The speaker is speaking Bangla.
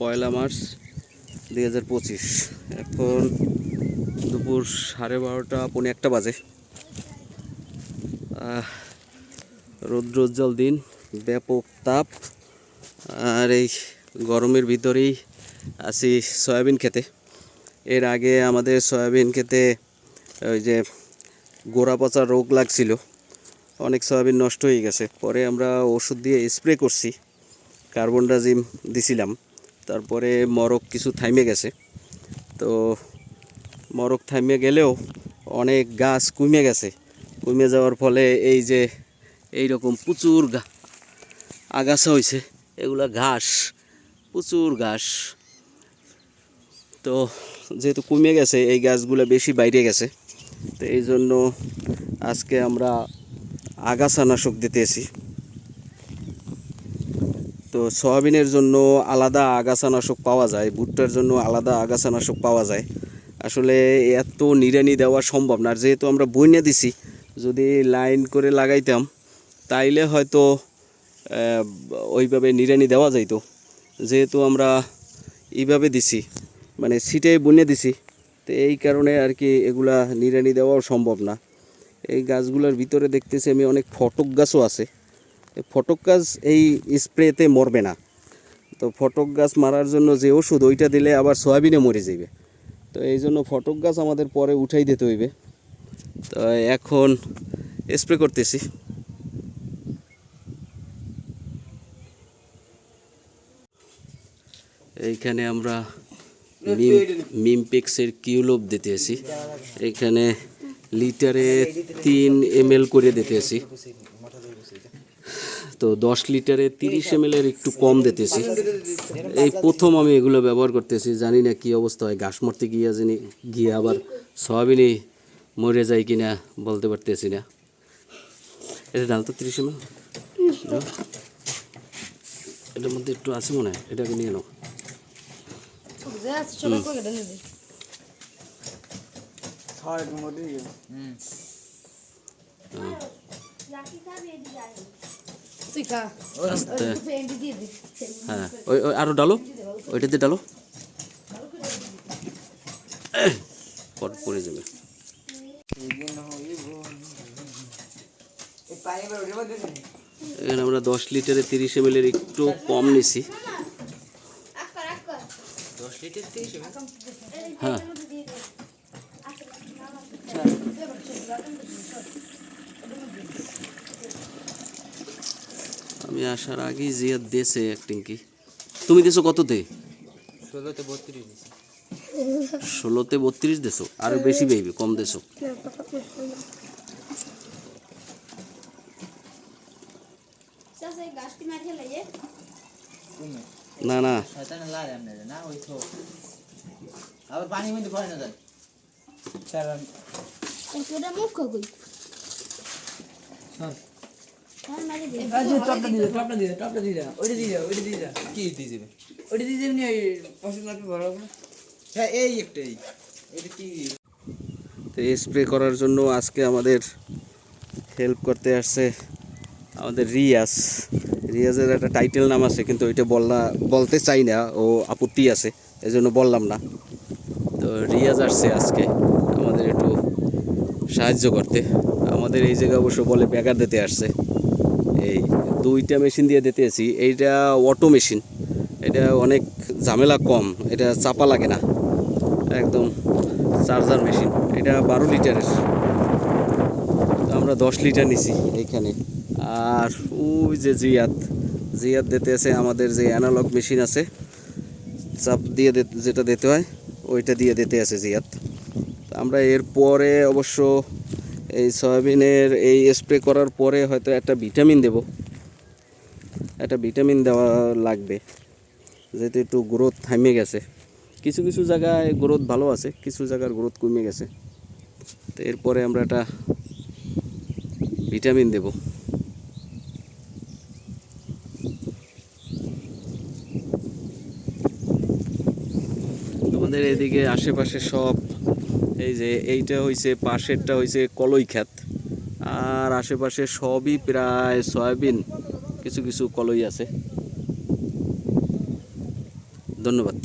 পয়লা মার্চ দুই হাজার পঁচিশ। এখন দুপুর সাড়ে বারোটা, পৌনে একটা বাজে। রৌদ্রোজ্জ্বল দিন, ব্যাপক তাপ, আর এই গরমের ভিতরেই আছি সয়াবিন খেতে। এর আগে আমাদের সয়াবিন খেতে ওই যে গোড়া পচা রোগ লাগছিল, অনেক সয়াবিন নষ্ট হয়ে গেছে। পরে আমরা ওষুধ দিয়ে স্প্রে করছি কার্বন ডাজিম দিছিলাম। তারপরে মরক কিছু থাইমে গেছে। তো মরক থাইমে গেলেও অনেক গাছ কমে গেছে। কমে যাওয়ার ফলে এই যে এই রকম প্রচুর আগাছা হয়েছে এগুলা ঘাস, প্রচুর ঘাস। তো যেহেতু কমে গেছে, এই গাছগুলো বেশি বাইরে গেছে। তো এই জন্য আজকে আমরা আগাছানাশক দিতেছি। তো সয়াবিনের জন্য আলাদা আগাছানাশক পাওয়া যায়, ভুট্টার জন্য আলাদা আগাছানাশক পাওয়া যায়। আসলে এত নিড়ানি দেওয়া সম্ভব না। যেহেতু আমরা বইনে দিছি, যদি লাইন করে লাগাইতাম, তাইলে হয়তো ওইভাবে নিড়ানি দেওয়া যাইতো। যেহেতু আমরা এইভাবে দিছি মানে সিটে বনে দিছি, তো এই কারণে আর কি এগুলা নিড়ানি দেওয়াও সম্ভব না। এই গাছগুলোর ভিতরে দেখতেছি আমি অনেক ফটক গাছও আছে। ফটক গাছ এই স্প্রেতে মরবে না। তো ফটক গাছ মারার জন্য যে ওষুধ, ওইটা দিলে আবার সয়াবিনে মরে যাবে তো এই জন্য ফটক গাছ আমাদের পরে উঠাই দিতে হইবে। তো এখন স্প্রে করতেছি। এইখানে আমরা মিমপেক্সের কিউলোব দিতেছি। এখানে লিটারে তিন এম করে দিতেছি। তো দশ লিটারে তিরিশ এম এর একটু কম দিতেছি। এই প্রথম আমি এগুলো ব্যবহার করতেছি জানি না কি অবস্থা হয় ঘাস মরতে গিয়ে জানি গিয়ে আবার সয়াবিনই মরে যায় কি না বলতে পারতেছি না। এটা ডাল তো তিরিশ এম এটার মধ্যে একটু আছে মনে হয় এটাকে নিয়ে নাও। আস্তে। হ্যাঁ। ওই ওই আরও ডালো। ওইটা দিয়ে ডালো। পর পড়ে যাবে। এখানে আমরা দশ লিটারে তিরিশ এম এর একটু কম নিছি। হ্যাঁ। আমি আসার আগেই জিয়াদ দেশে এক ট্যাঙ্কি তুমি দেছো কততে? ষোলোতে বত্রিশ দিছি। ষোলোতে বত্রিশ দেছো আরও বেশি বেইবে কম দেছো। না না। শয়তানে লাগে আপনাদের না? ওই তো। আবার পানির মধ্যে না যায়? মুখ কই সর টপটা দিয়ে টপটা দিয়ে টপটা দিয়ে দাও, ওইটা দিয়ে দাও, ওইটা দিয়ে দাও। কি দিয়ে যাবে ওইটা দিয়ে দেবেন ওই পছন্দ আপনি বড় করে। হ্যাঁ এই একটাই এটা কি? তো স্প্রে করার জন্য আজকে আমাদের হেল্প করতে আসছে আমাদের রিয়াজ। রিয়াজের একটা টাইটেল নাম আছে কিন্তু ওইটা বললা বলতে চাই না ও আপত্তি আছে এই জন্য বললাম না। তো রিয়াজ আসছে আজকে আমাদের একটু সাহায্য করতে। আমাদের এই জায়গায় অবশ্য বলে বেকার দিতে আসছে। এই দুইটা মেশিন দিয়ে দিতে আছি এইটা অটো মেশিন এটা অনেক ঝামেলা কম, এটা চাপা লাগে না। একদম চার্জার মেশিন এটা বারো লিটারের। তো আমরা দশ লিটার নিছি এইখানে। আর ওই যে জিয়াত জিয়াত দিতে আছে আমাদের যে অ্যানালগ মেশিন আছে, চাপ দিয়ে যেটা দিতে হয়, ওইটা দিয়ে দিতে আছে জিয়াত আমরা এরপরে অবশ্য এই সয়াবিনের এই স্প্রে করার পরে হয়তো একটা ভিটামিন দেব। একটা ভিটামিন দেওয়া লাগবে। যেহেতু একটু গ্রোথ থামে গেছে। কিছু কিছু জায়গায় গ্রোথ ভালো আছে, কিছু জায়গার গ্রোথ কমে গেছে। তো এরপরে আমরা একটা ভিটামিন দেব। আমাদের এদিকে আশেপাশে সব এই যে এইটা হইছে, পাশেরটা হইছে কলই খ্যাত আর আশেপাশে সবই প্রায় সয়াবিন, কিছু কিছু কলই আছে। ধন্যবাদ।